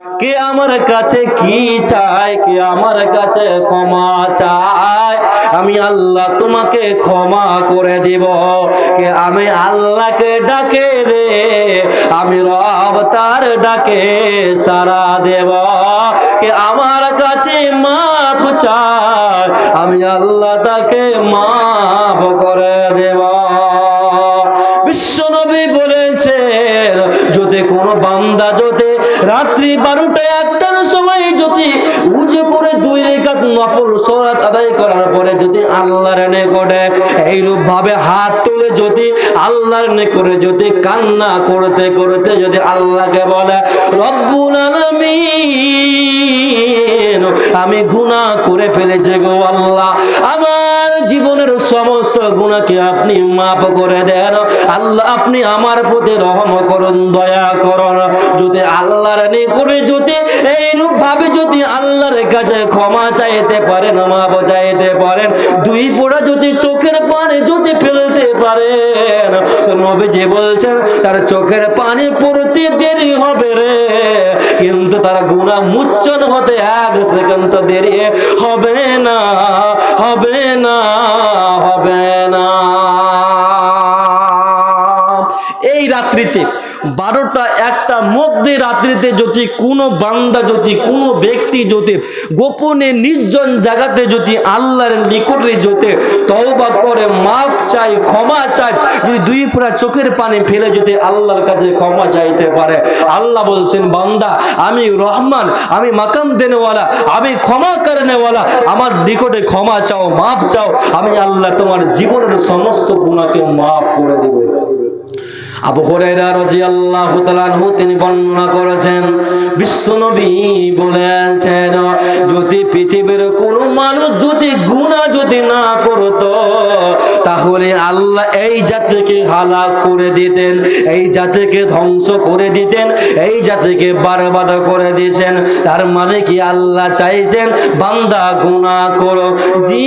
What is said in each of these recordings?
কে আমার কাছে কি চায়? কে আমার কাছে ক্ষমা চায়? আমি আল্লাহ তোমাকে ক্ষমা করে দিব। কে আমি আল্লাহকে ডাকে রে? আমি রব তার ডাকে সারা দেব। কে আমার কাছে মাফ চায়? আমি আল্লাহ তাকে মাফ করে দেব। বিশ্বনবী বলেছেন যদি কোনো বান্দা যদি রাত্রি বারোটা একটার সময় যদি উজে করে দুই রেখাত নফল সরাত আদায় করার পরে যদি আল্লাহর নিকটে এইরূপ ভাবে হাত তুলে যদি আল্লাহর নিকটে যদি কান্না করতে করতে যদি আল্লাহকে বলে, রব্বুল আলামিন আমি গুনাহ করে ফেলেছি গো আল্লাহ। আমার জীবনের সমস্ত গুণাকে আপনি মাফ করে দেন। আল্লাহ, আপনি আমার প্রতি রহম করুন, দয়া করুন। যদি আল্লাহর নিকটে যদি, এইরূপ ভাবে যদি আল্লাহর কাছে ক্ষমা চাইতে পারেন মাফ চাইতে পারেন, দুই পোড়া যদি চোখের পানি যদি ফেলতে পারেন নবীজি বলছেন, তার চোখের পানি পড়তে দেরি হবে রে। কিন্তু তার গুণা মুচ্ছন হতে এক সেকেন্ড দেরি হবে না হবে না হবে রাত্রিতে বারোটা একটা মধ্যে রাত্রিতে যদি কোনো বান্দা, যদি কোনো ব্যক্তি যদি গোপনে নির্জন জায়গাতে যদি আল্লাহর নিকটে যদি তওবা করে মাপ চাই ক্ষমা চাই যদি দুই ফোঁটা চোখের পানি ফেলে যদি আল্লাহর কাছে ক্ষমা চাইতে পারে, আল্লাহ বলছেন, বান্দা, আমি রহমান, আমি মাকাম দেনেওয়ালা, আমি ক্ষমা করেনেওয়ালা, আমার নিকটে ক্ষমা চাও মাপ চাও, আমি আল্লাহ তোমার জীবনের সমস্ত গুণাকে মাফ করে দেবো। আবু রাদিয়াল্লাহু তাআলা আনহু তিনি বর্ণনা করেছেন, বিশ্বনবী বলেছেন, যদি পৃথিবীর কোনো মানুষ যদি গুনাহ যদি না করত, তাহলে আল্লাহ এই জাতিকে হালাক করে দিতেন, এই জাতিকে ধ্বংস করে দিতেন, এই জাতিকে বারবাদ করে দিয়েছেন। তার মানে কি আল্লাহ চাইছেন, বান্দা গুনাহ করো, জি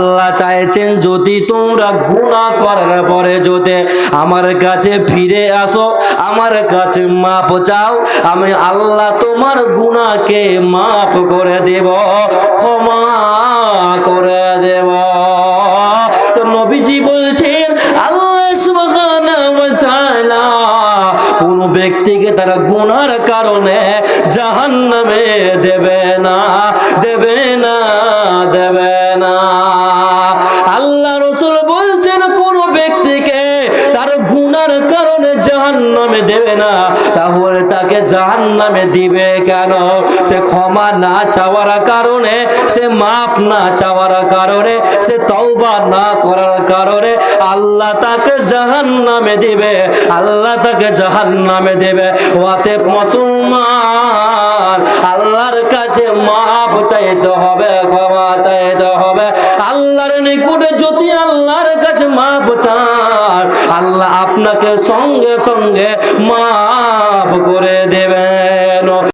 আল্লাহ চাইছেন যদি তোমরা গুণা করার পরে যদি আমার কাছে ফিরে আসো, আমার কাছে মাপ চাও, আমি আল্লাহ তোমার গুণাকে মাফ করে দেব, ক্ষমা করে দেব। তো নবীজি বলছেন, আল্লাহ কোন ব্যক্তিকে তারা গুনার কারণে জাহান্নামে দেবে না দেবে না দেবে না। জাহান্নামে দেবে না। তাহলে তাকে জাহান্নামে দিবে কেন? সে ক্ষমা না চাওয়ার কারণে, সে মাপ না চাওয়ার কারণে, সে তওবা না করার কারণে আল্লাহ তাকে জাহান্নামে দিবে। আল্লাহ তাকে জাহান্নামে দেবে। ওয়াতে মুসলমান, আল্লাহর কাছে মাপ চাইতে হবে, ক্ষমা চাইতে হবে। আল্লাহর নিকটে যদি আল্লাহর কাছে মাপ চান আপনাকে সঙ্গে সঙ্গে মাফ করে দেবেন।